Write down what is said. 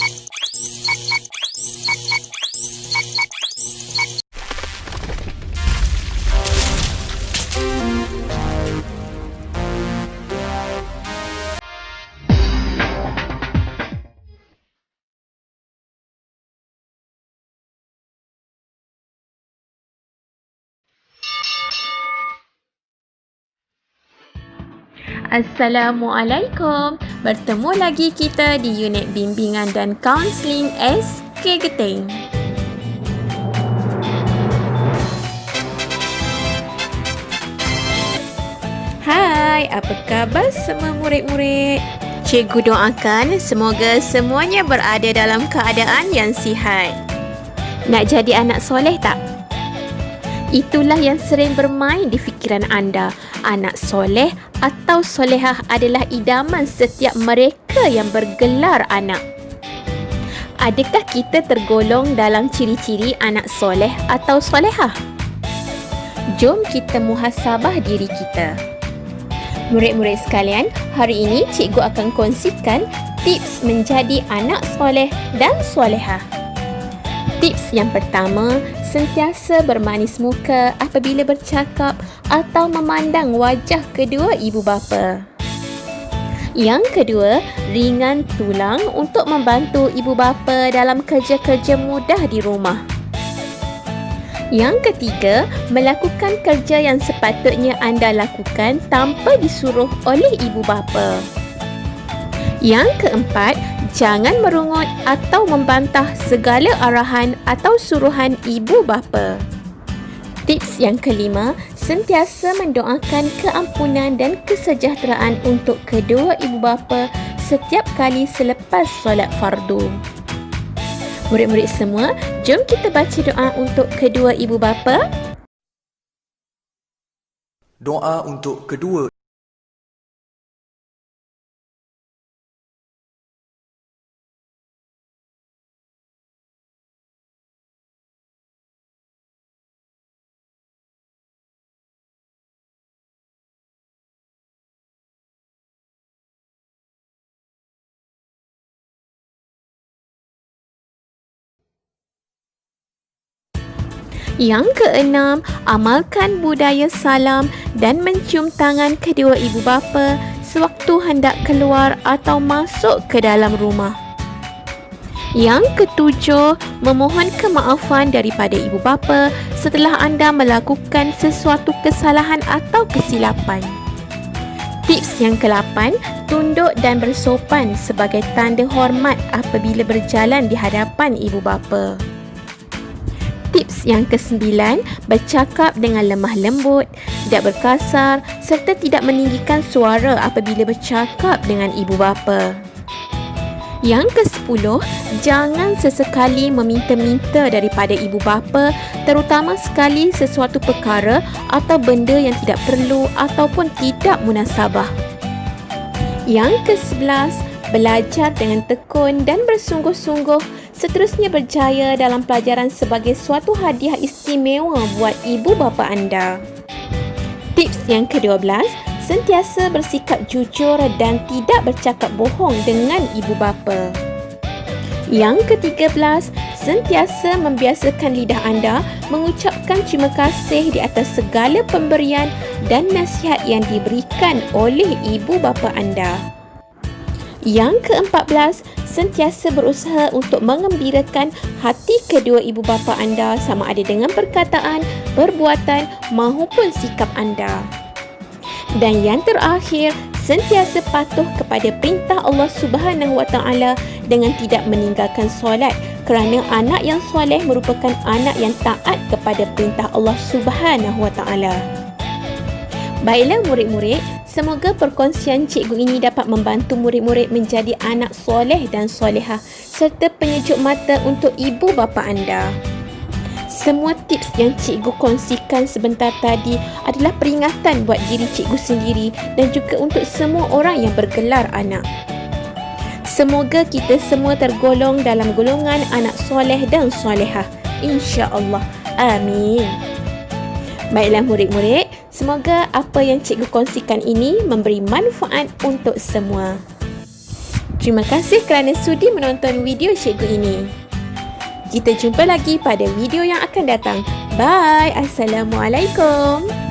なんだ? Assalamualaikum. Bertemu lagi kita di unit bimbingan dan kaunseling SK Geting. Hai, apa khabar semua murid-murid? Cikgu doakan semoga semuanya berada dalam keadaan yang sihat. Nak jadi anak soleh tak? Itulah yang sering bermain di fikiran anda. Anak soleh atau solehah adalah idaman setiap mereka yang bergelar anak. Adakah kita tergolong dalam ciri-ciri anak soleh atau solehah? Jom kita muhasabah diri kita. Murid-murid sekalian, hari ini cikgu akan kongsikan tips menjadi anak soleh dan solehah. Tips yang pertama, sentiasa bermanis muka apabila bercakap atau memandang wajah kedua ibu bapa. Yang kedua, ringan tulang untuk membantu ibu bapa dalam kerja-kerja mudah di rumah. Yang ketiga, melakukan kerja yang sepatutnya anda lakukan tanpa disuruh oleh ibu bapa. Yang keempat, jangan merungut atau membantah segala arahan atau suruhan ibu bapa. Tips yang kelima, sentiasa mendoakan keampunan dan kesejahteraan untuk kedua ibu bapa setiap kali selepas solat fardu. Murid-murid semua, jom kita baca doa untuk kedua ibu bapa. Doa untuk kedua Yang keenam, amalkan budaya salam dan mencium tangan kedua ibu bapa sewaktu hendak keluar atau masuk ke dalam rumah. Yang ketujuh, memohon kemaafan daripada ibu bapa setelah anda melakukan sesuatu kesalahan atau kesilapan. Tips yang ke-8, tunduk dan bersopan sebagai tanda hormat apabila berjalan di hadapan ibu bapa. Yang kesembilan, bercakap dengan lemah lembut, tidak berkasar serta tidak meninggikan suara apabila bercakap dengan ibu bapa. Yang kesepuluh, jangan sesekali meminta-minta daripada ibu bapa terutama sekali sesuatu perkara atau benda yang tidak perlu ataupun tidak munasabah. Yang kesebelas, belajar dengan tekun dan bersungguh-sungguh seterusnya berjaya dalam pelajaran sebagai suatu hadiah istimewa buat ibu bapa anda. Tips yang ke-12, sentiasa bersikap jujur dan tidak bercakap bohong dengan ibu bapa. Yang ke-13, sentiasa membiasakan lidah anda mengucapkan terima kasih di atas segala pemberian dan nasihat yang diberikan oleh ibu bapa anda. Yang ke-14, sentiasa berusaha untuk mengembirakan hati kedua ibu bapa anda sama ada dengan perkataan, perbuatan maupun sikap anda. Dan yang terakhir, sentiasa patuh kepada perintah Allah Subhanahu Wa Taala dengan tidak meninggalkan solat kerana anak yang soleh merupakan anak yang taat kepada perintah Allah Subhanahu Wa Taala. Baiklah murid-murid, Semoga perkongsian cikgu ini dapat membantu murid-murid menjadi anak soleh dan solehah serta penyejuk mata untuk ibu bapa anda. Semua tips yang cikgu kongsikan sebentar tadi adalah peringatan buat diri cikgu sendiri dan juga untuk semua orang yang bergelar anak. Semoga kita semua tergolong dalam golongan anak soleh dan solehah. InsyaAllah. Amin. Baiklah murid-murid, Semoga apa yang cikgu kongsikan ini memberi manfaat untuk semua. Terima kasih kerana sudi menonton video cikgu ini. Kita jumpa lagi pada video yang akan datang. Bye. Assalamualaikum.